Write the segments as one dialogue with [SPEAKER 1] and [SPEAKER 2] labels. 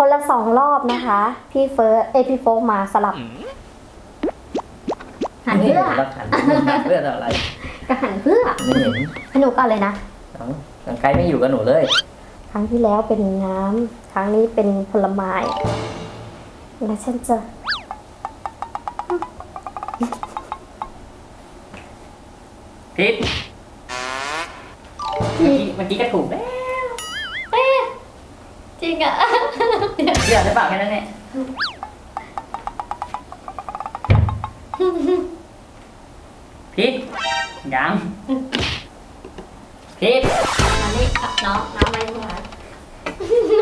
[SPEAKER 1] คนละสองรอบนะคะ พี่เฟิร์สเอยพี่โฟกมาสลับหันเพื่อ
[SPEAKER 2] รักหันหันเพื่ออะไร
[SPEAKER 1] ก็หันเพื่อ
[SPEAKER 2] ไม่เห็น
[SPEAKER 1] ให้หนูก่อนเลยนะ
[SPEAKER 2] เอ้าร่างกายไม่อยู่กับหนูเลย
[SPEAKER 1] ครั้งที่แล้วเป็นน้ำครั้งนี้เป็นผลไม้และฉันจะ
[SPEAKER 2] พิษเมื่อกี้เมื่อกี้ก็ถูกแล้ว
[SPEAKER 1] จริงอะ
[SPEAKER 2] เชื่อหรือเปล่าแค่นั้นเนี่ยพิษยังพิษ
[SPEAKER 1] อันนี้อะน้องน้องไม่หัว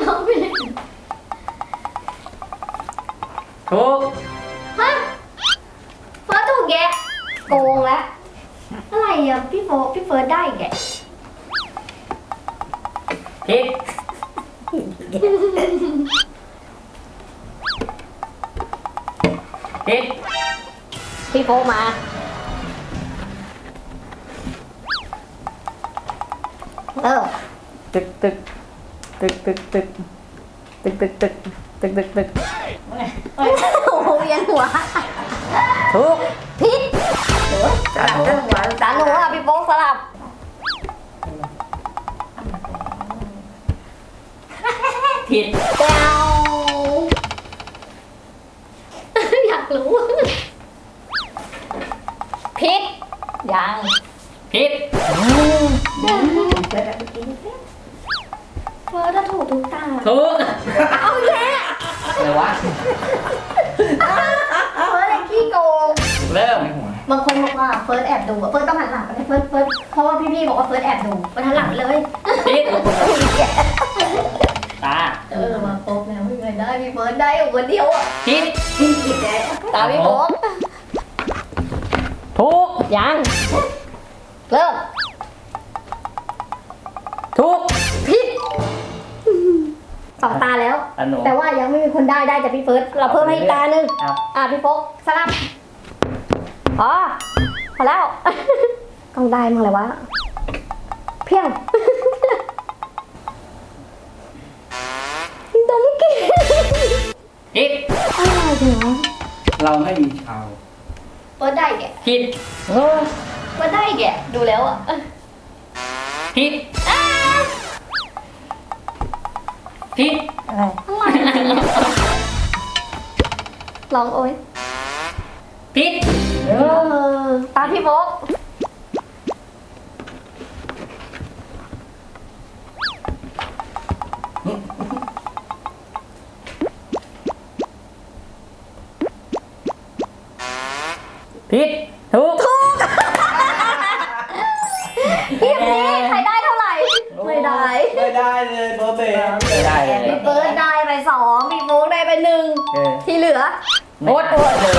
[SPEAKER 1] น้องไม่เล่น
[SPEAKER 2] ถูก
[SPEAKER 1] ฮะเฟิร์สถูกแกะโกงแล้วอะไรอะพี่โฟกพี่เฟิร์สได้แกะ
[SPEAKER 2] พิษ พิษ
[SPEAKER 1] พี่โฟกมา เออ
[SPEAKER 2] ตึกตึกตึกตึกตึกตึกตึกตึกตึกตึกตึก
[SPEAKER 1] โอ้โหเวียนหัว
[SPEAKER 2] ถูก
[SPEAKER 1] พิษ
[SPEAKER 2] จานหนู
[SPEAKER 1] จานหนูอะพี่โป๊กสลับ
[SPEAKER 2] ผิด
[SPEAKER 1] แก้วอยาก รู้พิษยัง
[SPEAKER 2] ผิด
[SPEAKER 1] เฟิร์สถ้าถูกทุกตา
[SPEAKER 2] ถูก
[SPEAKER 1] เอาแย่
[SPEAKER 2] อะไรวะ
[SPEAKER 1] เฟิร์สไอ้ขี้โกง
[SPEAKER 2] เริ่ม
[SPEAKER 1] บางคนบอกว่าเฟิร์สแอบดูอะเฟิร์สต้องหันหลังไปเลยเฟิร์สเฟิร์สเพราะว่าพี่ๆบอกว่าเฟิร์สแอบดูไปหันหลังไปเลย
[SPEAKER 2] ผิดตา
[SPEAKER 1] เออมาโป๊กแล้ว ไม่เคยได้พี่เฟิร์สได้อยู่คนเดียวอะ
[SPEAKER 2] ผิด
[SPEAKER 1] ตามพี่โป๊ก
[SPEAKER 2] ถูก
[SPEAKER 1] ยังเริ่ม
[SPEAKER 2] ถูก
[SPEAKER 1] ผิดสองตาแล้ว
[SPEAKER 2] ตาหนู
[SPEAKER 1] แต่ว่ายังไม่มีคนได้ได้จากพี่เฟิร์สเราเพิ่มให้อีกตาหนึ่ง
[SPEAKER 2] ครับ
[SPEAKER 1] อะพี่โฟกสลับพอพอแล้ว ต้องได้มั้งเลยวะ เรา
[SPEAKER 3] ไม่มีชาว
[SPEAKER 1] เฟิร์สได้แกะ
[SPEAKER 2] ผิด
[SPEAKER 1] เฟิร์สได้แกะดูแล้วอะ
[SPEAKER 2] ผิดผิด
[SPEAKER 1] อะไรลองโอ้ย
[SPEAKER 2] ผิด
[SPEAKER 1] เออตามพี่โฟก
[SPEAKER 2] ผิดถูก
[SPEAKER 1] ทีมนี้ใครได้เท่าไหร่ ไม่ได้
[SPEAKER 3] ไม่ได้เลยโบเบ
[SPEAKER 2] ไม่ได้เลย
[SPEAKER 1] พี่เฟิร์สได้ไปสองพี่โฟกได้ไปหนึ่ง
[SPEAKER 2] เออ
[SPEAKER 1] ที่เหลือ
[SPEAKER 2] โอ๊ตโอ๊ตเลย